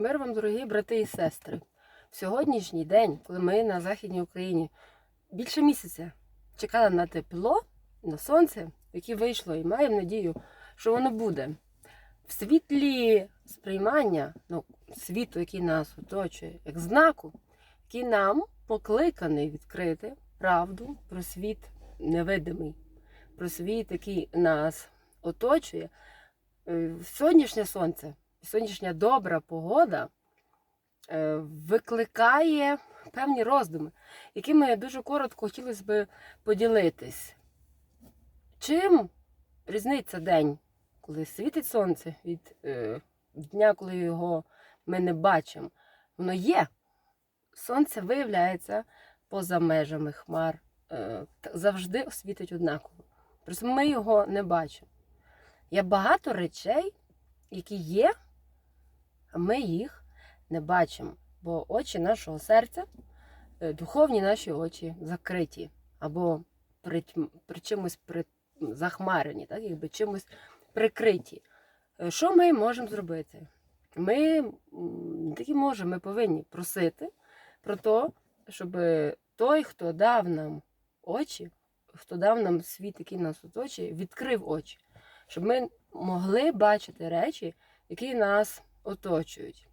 Мир вам, дорогі брати і сестри. В сьогоднішній день, коли ми на Західній Україні більше місяця чекали на тепло, на сонце, яке вийшло, і маємо надію, що воно буде. В світлі сприймання ну, світу, який нас оточує, як знаку, який нам покликаний відкрити правду про світ невидимий, про світ, який нас оточує. Е, Сьогоднішнє сонце, сьогоднішня добра погода е, викликає певні роздуми, якими дуже коротко хотілося б поділитись. Чим різниця день, коли світить сонце від е, дня, коли його ми не бачимо? Воно є. Сонце виявляється поза межами хмар, е, завжди освітить однаково. Просто ми його не бачимо. Є багато речей, які є, ми їх не бачимо. Бо очі нашого серця, е, духовні наші очі закриті, або при, при чимось при, захмарені, так, якби чимось прикриті. Е, Що ми можемо зробити? Ми не можемо, ми повинні просити про те, щоб той, хто дав нам очі, хто дав нам світ, який нас оточує, відкрив очі, щоб ми могли бачити речі, які нас оточують.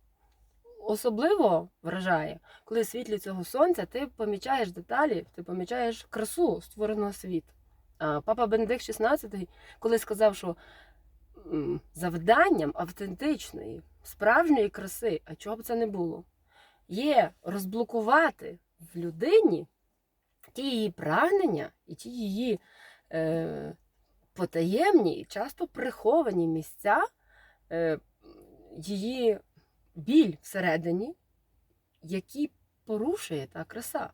Особливо вражає, коли в світлі цього сонця ти помічаєш деталі, ти помічаєш красу створеного світу. А папа Бенедикт XVI, коли сказав, що завданням автентичної, справжньої краси, а чого б це не було, є розблокувати в людині ті її прагнення і ті її е, потаємні і часто приховані місця, е, її біль всередині, які порушує та краса.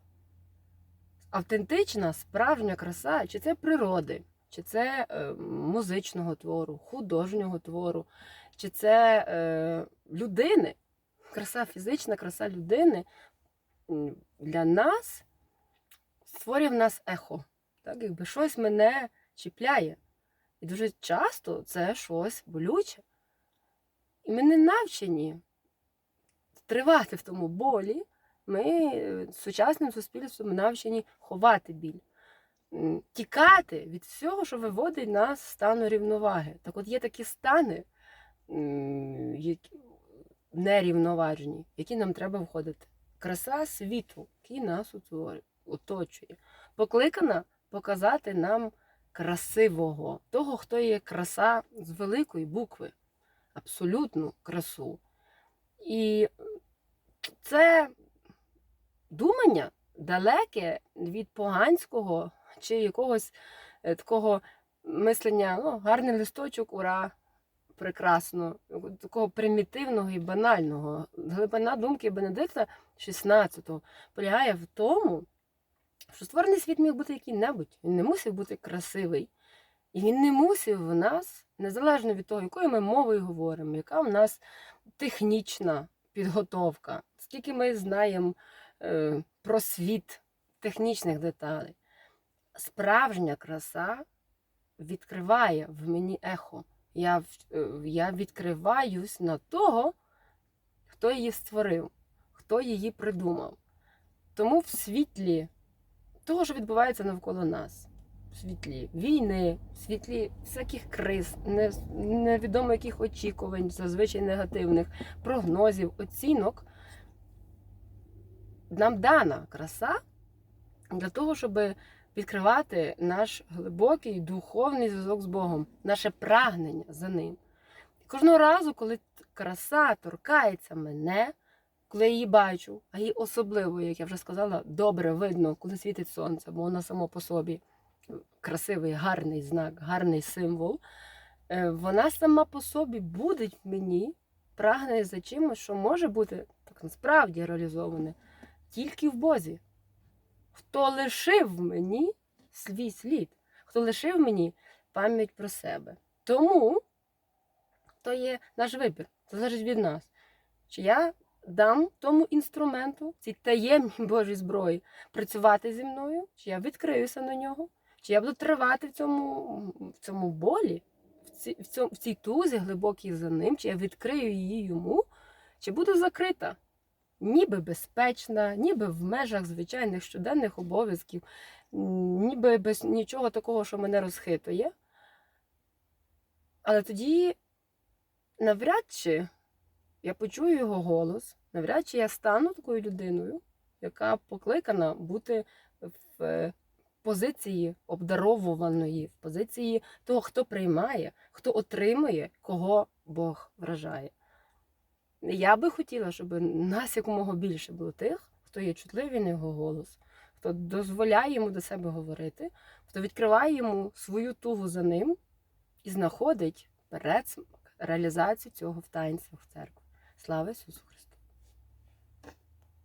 Автентична, справжня краса, чи це природи, чи це е, музичного твору, художнього твору, чи це е, людини, краса фізична, краса людини для нас створює в нас ехо. Так, якби щось мене чіпляє. І дуже часто це щось болюче. І ми не навчені тривати в тому болі. Ми е, сучасним суспільством навчені ховати біль, тікати від всього, що виводить нас з стану рівноваги. Так от є такі стани які в які нам треба входити. Краса світу, який нас оточує, покликана показати нам красивого, того, хто є краса з великої букви, абсолютну красу. І це думання далеке від поганського чи якогось е, такого мислення, ну, гарний листочок, ура, прекрасно, такого примітивного і банального. Глибина думки Бенедикта XVI полягає в тому, що створений світ міг бути який-небудь. Він не мусив бути красивий. І він не мусив в нас, незалежно від того, якою ми мовою говоримо, яка в нас технічна підготовка, скільки ми знаємо е, про світ технічних деталей. Справжня краса відкриває в мені ехо. Я, е, я відкриваюсь на того, хто її створив, хто її придумав. Тому в світлі того, що відбувається навколо нас, світлі війни, в світлі всяких криз, невідомо яких очікувань, зазвичай негативних, прогнозів, оцінок, нам дана краса для того, щоб відкривати наш глибокий духовний зв'язок з Богом, наше прагнення за ним. І кожного разу, коли краса торкається мене, коли я її бачу, а її особливо, як я вже сказала, добре видно, коли світить сонце, бо воно само по собі красивий, гарний знак, гарний символ. е, Вона сама по собі в мені прагне за чимось, що може бути так насправді реалізоване тільки в Бозі. Хто лишив мені свій слід, хто лишив мені пам'ять про себе. Тому то є наш вибір, це залежить від нас. Чи я дам тому інструменту, цій таємній Божій зброї, працювати зі мною, чи я відкриюся на нього, чи я буду тривати в цьому, в цьому болі, в цій, в, цьому, в цій тузі глибокій за ним, чи я відкрию її йому, Чи буду закрита? Ніби безпечна, ніби в межах звичайних щоденних обов'язків, ніби без нічого такого, що мене розхитує. Але тоді навряд чи я почую його голос, навряд чи я стану такою людиною, яка покликана бути в позиції обдаровуваної, в позиції того, хто приймає, хто отримує, кого Бог вражає. Я би хотіла, щоб нас якомога більше було тих, хто є чутливий на його голос, хто дозволяє йому до себе говорити, хто відкриває йому свою тугу за ним і знаходить передсмак реалізацію цього в таїнствах церкви. Слава Ісусу Христу!